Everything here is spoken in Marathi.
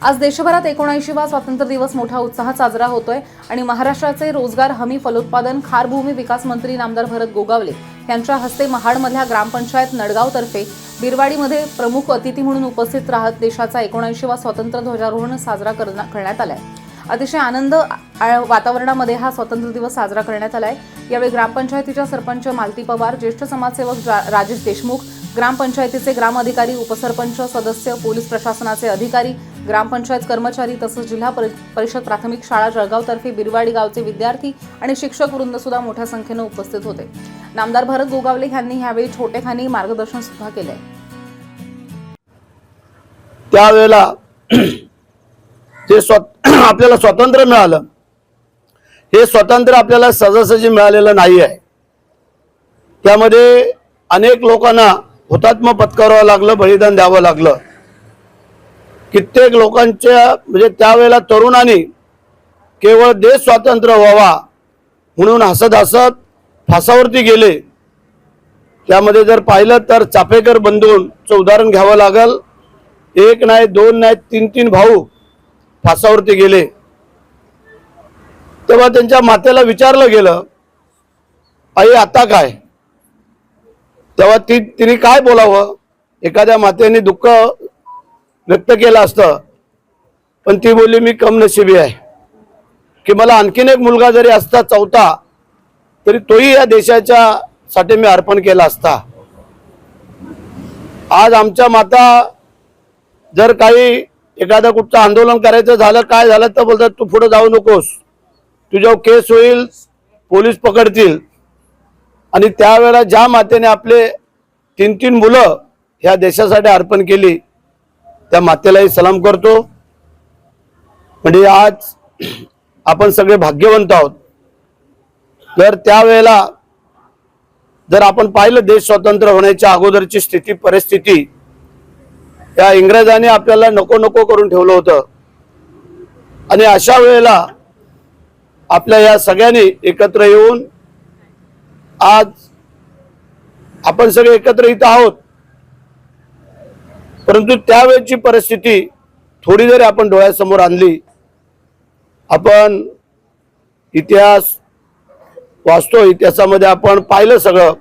आज देशभरात एकोणऐंशीवा स्वातंत्र्य दिवस मोठा उत्साहात साजरा होतोय आणि महाराष्ट्राचे रोजगार हमी फलोत्पादन खारभूमी विकास मंत्री नामदार भरत गोगावले यांच्या हस्ते महाडमधल्या ग्रामपंचायत नडगावतर्फे बिरवाडीमध्ये प्रमुख अतिथी म्हणून उपस्थित राहत देशाचा एकोणऐंशीवा स्वातंत्र्य ध्वजारोहण साजरा करण्यात आलाय. अतिशय आनंद वातावरणामध्ये हा स्वातंत्र्य दिवस साजरा करण्यात आलाय. यावेळी ग्रामपंचायतीच्या सरपंच मालती पवार ज्येष्ठ समाजसेवक जा- राजेश देशमुख ग्रामपंचायतीचे ग्रामअधिकारी उपसरपंच सदस्य पोलीस प्रशासनाचे अधिकारी ग्रामपंचायत कर्मचारी तसंच जिल्हा परिषद प्राथमिक शाळा जळगावतर्फे बिरवाडी गावचे विद्यार्थी आणि शिक्षक वृंद सुद्धा मोठ्या संख्येनं उपस्थित होते. नामदार भरत गोगावले यांनी यावेळी छोटेखानी मार्गदर्शन सुद्धा केले त्यावेळेला जे स्वत आपल्याला स्वातंत्र्य मिळालं हे स्वातंत्र्य आपल्याला सहजासहजी मिळालेलं नाही आहे त्यामध्ये अनेक लोकांना हुतात्मा पत्करावं लागलं बलिदान द्यावं लागलं. कित्येक लोकांच्या म्हणजे त्यावेळेला तरुणांनी केवळ देश स्वातंत्र्य व्हावा म्हणून हसत हसत फासावरती गेले. त्यामध्ये जर पाहिलं तर चाफेकर बंधूंचं उदाहरण घ्यावं लागल. एक नाही दोन नाही तीन तीन भाऊ फासावरती गेले. तेव्हा त्यांच्या मातेला विचारलं गेलं आई आता काय? तेव्हा ती तिने काय बोलावं? एखाद्या मातेने दुःख व्यक्त केलं असतं. पण ती बोलली मी कमनशिबी आहे. की मला आणखीन एक मुलगा जरी असता चौथा तरी तोही या देशाच्या साठी मी अर्पण केला असता. आज आमच्या माता जर काही एखादं कुठचं आंदोलन करायचं झालं काय झालं तर बोलतात तू पुढे जाऊ नकोस. तुझ्यावर केस होईल पोलीस पकडतील. आणि त्यावेळेला ज्या मातेने आपले तीन तीन मुलं ह्या देशासाठी अर्पण केली त्या मातेलाही सलाम करतो. म्हणजे आज आपण सगळे भाग्यवंत आहोत. तर त्यावेळेला जर आपण पाहिलं देश स्वतंत्र होण्याच्या अगोदरची स्थिती परिस्थिती त्या इंग्रजांनी आपल्याला नको नको करून ठेवलं होतं. आणि अशा वेळेला आपल्या या सगळ्यांनी एकत्र येऊन आज आपण सगळे एकत्र इथं आहोत. परंतु त्यावेळची परिस्थिती थोडी जरी आपण डोळ्यासमोर आणली आपण इतिहास वाचतो इतिहासामध्ये आपण पाहिलं सगळं